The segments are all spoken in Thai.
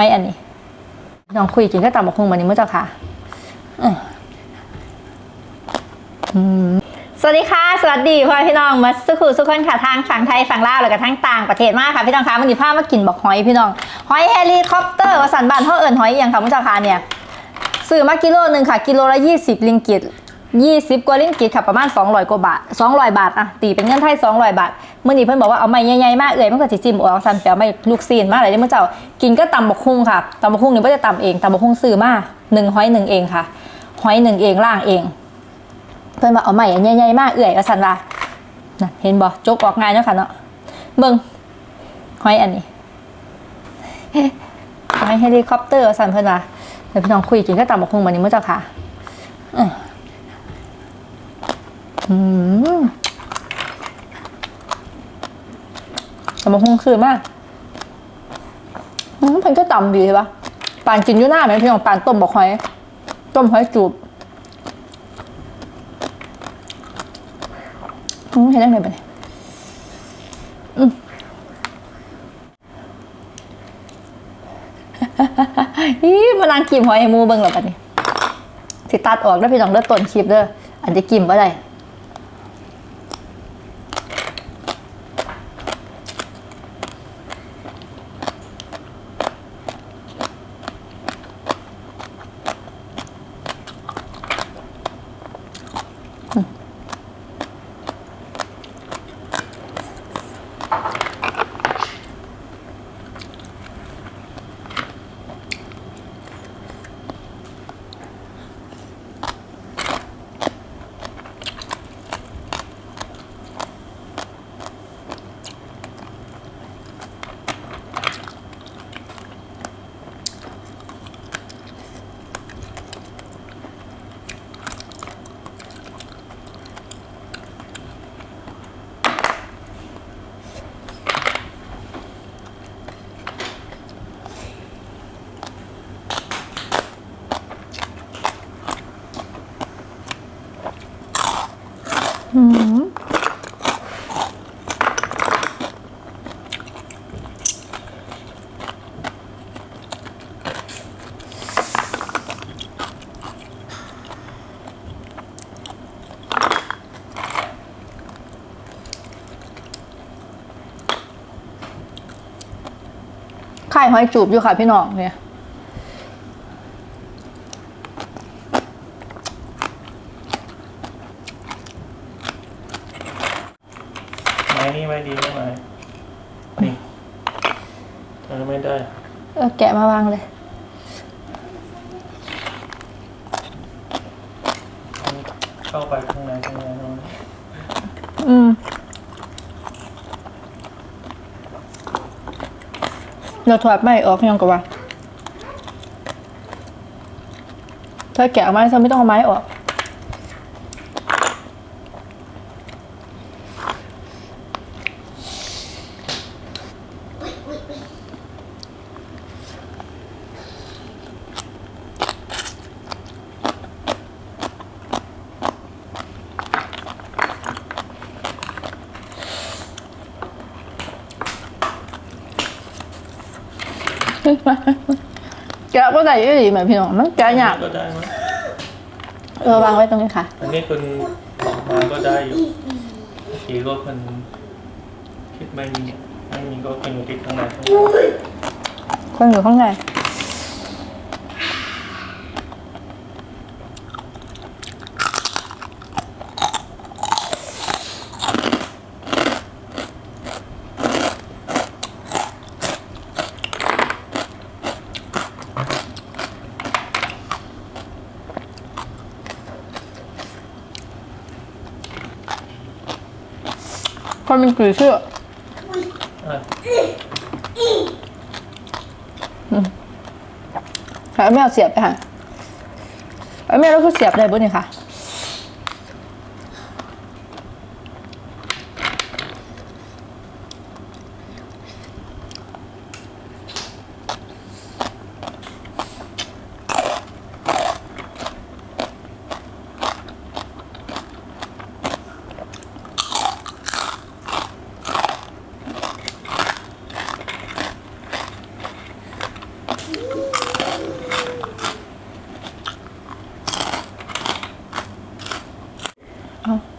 อยอันนี้น้องคุยกินก็ตำบักคงวันนี้มื้อเจ้าค่ะสวัสดีค่ะ สวัสดีพ่อพี่น้องมาสุขุสุขคนค่ะทางฝั่งไทยฝั่งลาวแล้วก็ทั้งต่างประเทศมากค่ะพี่น้องคะวันนี้พามากินบักหอยพี่น้องหอยเฮลิคอปเตอร์วสันบานเท่าเอิญหอยอย่างค่ะมื้อเจ้าค่ะเนี่ยซื้อมากิโลหนึ่งค่ะ กิโลละ20ลิงกิต 20 กว่าลิงกิตค่ะประมาณ 200 กว่าบาท 200 บาทอะตีเป็นเงินไทย 200 บาทเมื่อนี้เพิ่นบอกว่าเอาไม้ใหญ่ๆมากเอ่ยมันก็สิจิ้มออกซันแปลไม่ลูกซีนมากเลยที่มื่อเจ้ากินก็ตำบักฮุ่งค่ะตำบักฮุ่งนี่บ่จะตำเองตำบักฮุ่งซื้อมาหนึ่งหอยหนึ่งเองค่ะหอยหนึ่งเองล่างเอง เพิ่นว่าเอาไม้ใหญ่ๆมากเอ่ยว่าซั่นว่านะเห็นบ่จกออกง่ายเนาะค่ะเนาะเบิ่งหอยอันนี้หอยเฮลิคอปเตอร์ว่าซั่นเพิ่นว่าเดี๋ยวพี่น้องคุยกินก็ตำบักฮุ่งวันนี้มื่อเจ้าค่ะอืม สมองคือมากอืมเพันก็ต่ำดีใช่ปะปานกินยู่หน้าไหมพี่ของปานต้มบอกหอย ต้มหอยจูบอืมเห็นได้ไงไปเนี่ยอืมอีมานางกิมหอยให้หมูเบิ่งหรอปะนี่สิตัดออกแล้วพี่น้องเลือต้นคลิปเด้ออันจะกิมว่ได ไข่หอยจูบอยู่ค่ะพี่น้องเนี่ย นี่ไม้ดีไหมไม้นี่เออไม่ได้ เออแกะมาวางเลยเข้าไปข้างในข้างในนู้นอืมเราถอดไม่ออกยังกว่าถ้าแกะออกมาฉันไม่ต้องเอาไม้ออก แกะก็ได้อยี่ดีไหมพี่น้องมันแกะยากก็ได้มั้ยเออวางไว้ตรงนี้ค่ะ อันนี้คุณออกมาก็ได้อยู่ทีก็คุณคิดไม่มีไม่มีก็คุณอยู่ที่ข้างในข้างในคนอยู่ข้างใน คนเป็นกรีเชื่ออะค่ะไม่เอาเสียบไปค่ะแม่เราแล้วก็เสียบได้บุญนี่ค่ะ เ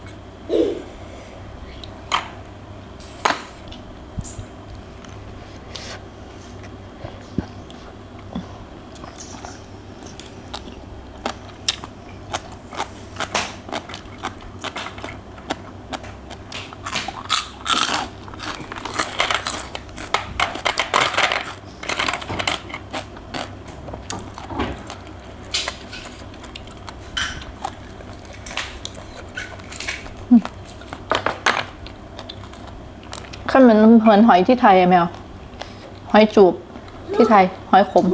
เหมือนหอนหอยที่ไทยอะแมว หอยจูบที่ไทย หอยขม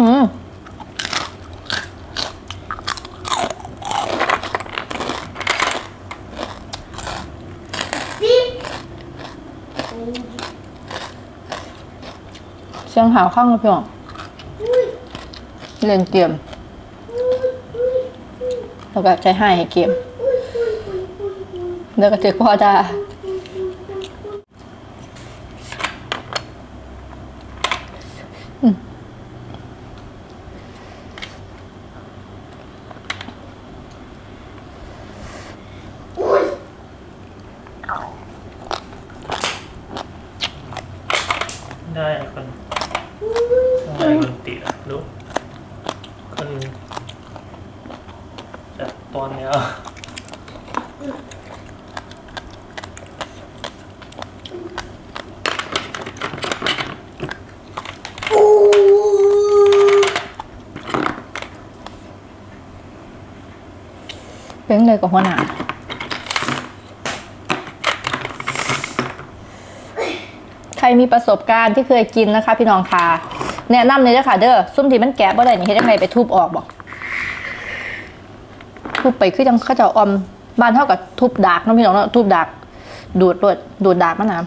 อืม เสียงหาวข้างกับพี่หองเล่นเกมแล้วก็ใจให้ให้เกมแล้วก็เจอพ่อจ้าอืม ได้คนได้คนติดอะลูกคนจะตอนเนี้ย เป็นเลยกับหัวหน้าใครมีประสบการณ์ที่เคยกินนะคะ พี่น้องค่ะแนะนำเลยนะคะเด้อซุ่มที่มันแกะบ่ได้นี่เฮ็ดยังไงไปทุบออกบอกทุบไปคือจังเขาจะออมบ้านเท่ากับทุบดากน้องพี่น้องเนาะทุบดากดูดดดูดดากมะนาว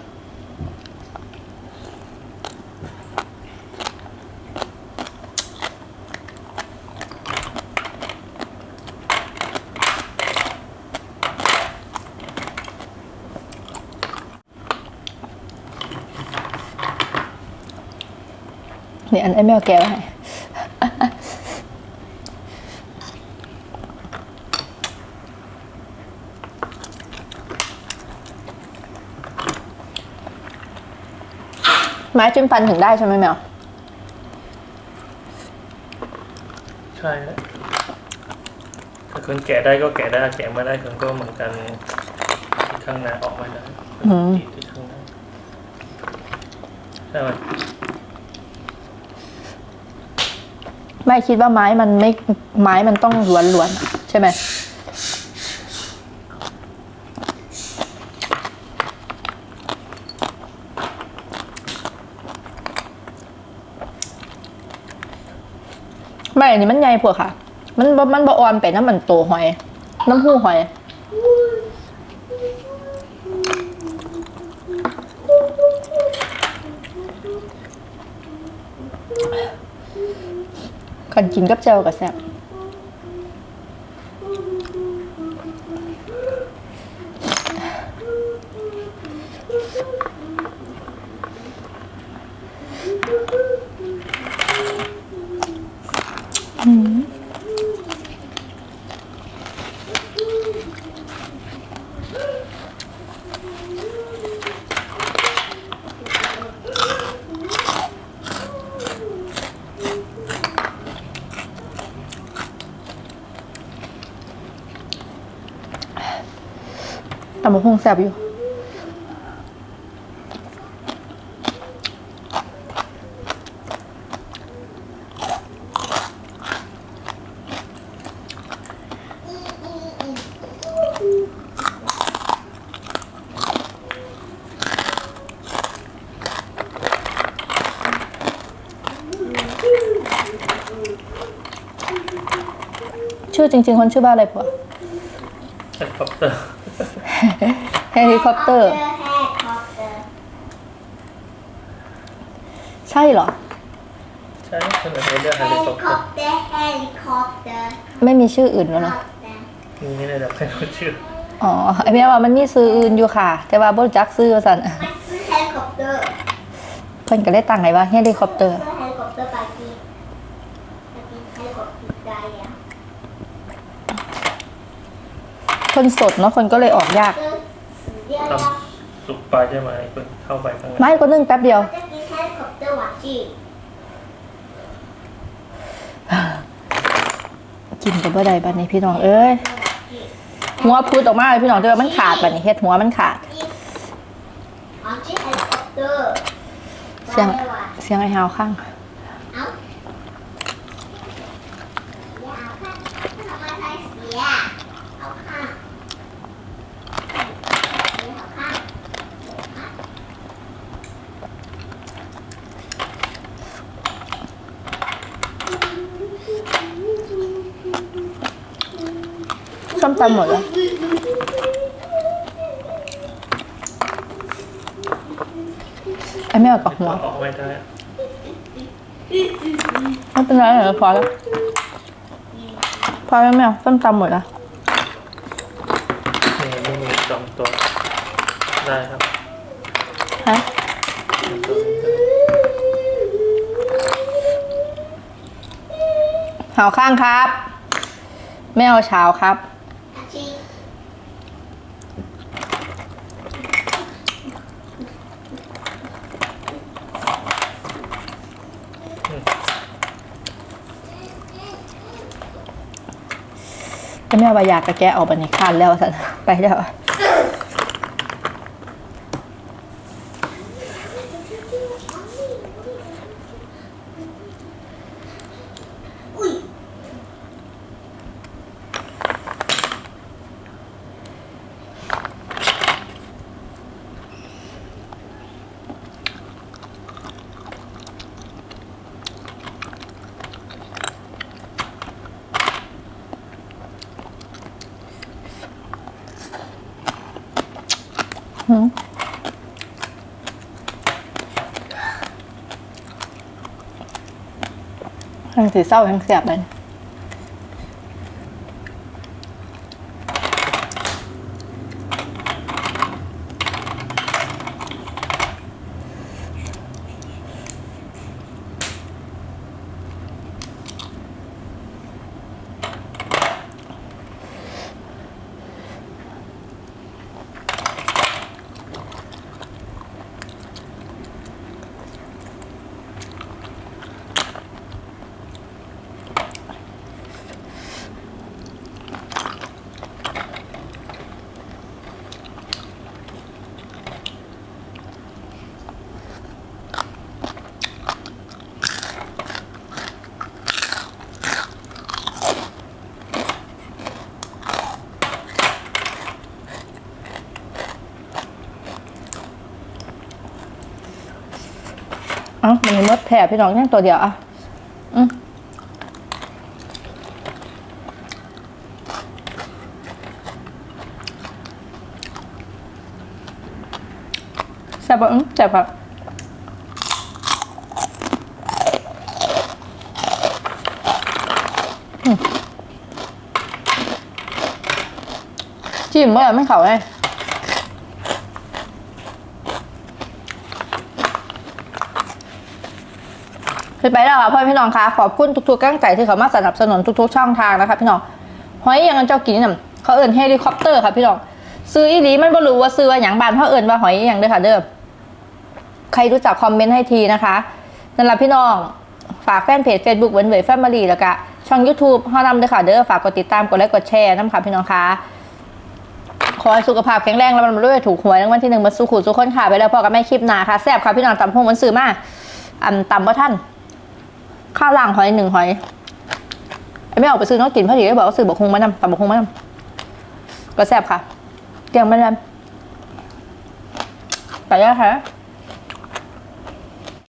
อันไอ้แมวแกะไว้ให้ไม้จิ้มฟันถึงได้ใช่ไหมแมว ใช่แล้วถ้าคนแกะได้ก็แกะได้แกะไม่ได้คนก็เหมือนกันที่ข้างในออกมาได้อืมติดที่ข้างในใช่ไหม ไม่คิดว่าไม้มันไม่ไม้มันต้องล้วนๆใช่ไหมไม่อันนี้มันใหญ่พวกค่ะ มันมันบอ่อนไปน้ำมันโตหอย น้ำหูหอย กันกินกับเจ้ากับแซ่บ ตำบักหุ่งแซ่บอยู่ชื่อจริง ๆ คนชื่อบ้าอะไรผัวเฮลิคอปเตอร์ เฮลิคอปเตอร์ Helicopter. ใช่เหรอ ใช่คนอื่นเขาเรียกเฮลิคอปเตอร์ helicopter helicopter ไม่มีชื่ออื่นแล้วเนาะ helicopter มีนี่เลยแต่ไม่รู้ชื่ออ๋อไอแม่ว่ามันมีซื้ออื่นอยู่ค่ะ แต่ว่าบ่รู้จักซื้อว่าซั่นมันซื้อ helicopter เพิ่นก็เลยตั้งให้ว่าเฮลิคอปเตอร์ซื้อ helicopter ไปกินไปกิน helicopter ได้อะคนสดเนาะคนก็เลยออกยากซื้อซื้อเดียว ทำสุกไปใช่ไหมคนเข้าไปข้างในไม่ก็นึ่งแป๊บเดียว จะกิน helicopter หวานจีกินกับบ่ได้บัดนี้พี่น้องเอ้ยหัวพูดออกมาเลยพี่น้องเด้อมันขาดบัดนี้เฮ็ดหัวมันขาดหวานจี helicopter เสียงเสียงไอ้ฮาวข้าง เอาอย่าเอาค่ะทำไมใช้เสียเอาค่ะเอาค่ะ ส้มตำหมดแล้วไอ้แม่เอากับหัวออกไม่ได้ไม่เป็นไรเดี๋ยวพอแล้วพอแล้วแม่ส้มตำหมดแล้วนี่ไม่มีสองตัว ได้ครับฮะสองตัวนี้ได้หาวข้างครับแม่เอาเช้าครับ อาชี ไอ้แม่ ว่ายากระแกะออกบันนี้คานแล้วสันไปแล้ว ทั้งสีเศร้าทั้งเสียบเลย เอ้ามันมีมดแผ่พี่น้องแค่ตัวเดียวอะอืมแซ่บปะอืมแซ่บปะอืมจิ้มเมื่อไม่เข่าเลย คือไปแล้วค่ะพ่อพี่น้องคะขอบคุณทุกๆกำลังใจที่เขามาสนับสนุนทุกๆช่องทางนะคะพี่น้องหอยยังเจ้ากินน่ะเขาเอิ้นเฮลิคอปเตอร์ค่ะพี่น้องซื้ออีหลีมันบ่รู้ว่าซื้อว่าอย่างบานเพราะเอิ้นว่าหอยอย่างเด้อค่ะเด้อใครรู้จักคอมเมนต์ให้ทีนะคะสำหรับพี่น้องฝากแฟนเพจ Facebook เวนเวยแฟมิลี่แล้วก็ช่อง YouTube ห้อนำเด้อค่ะเด้อฝากกดติดตามกดไลค์กดแชร์น้ำค่ะพี่น้องคะขอให้สุขภาพแข็งแรงแล้วมันด้วยถูกหวยรางวัลที่หนึ่งมาสู่ขู่สู่คนค่ะไปแล้วพอกับแม่คลิปหนาค่ะแซ่บค่ะพี่น้องตำพงมันซื้อมาอันตำบ่ท่าน ข้าวล่างหอยหนึ่งหอยไอ้ไม่ออกไปซื้อน้องกินพอดีก็บอกว่าซื้อบกฮงมานำตำบกฮงมานำก็แซ่บค่ะเตียงมานำไปแล้วค่ะ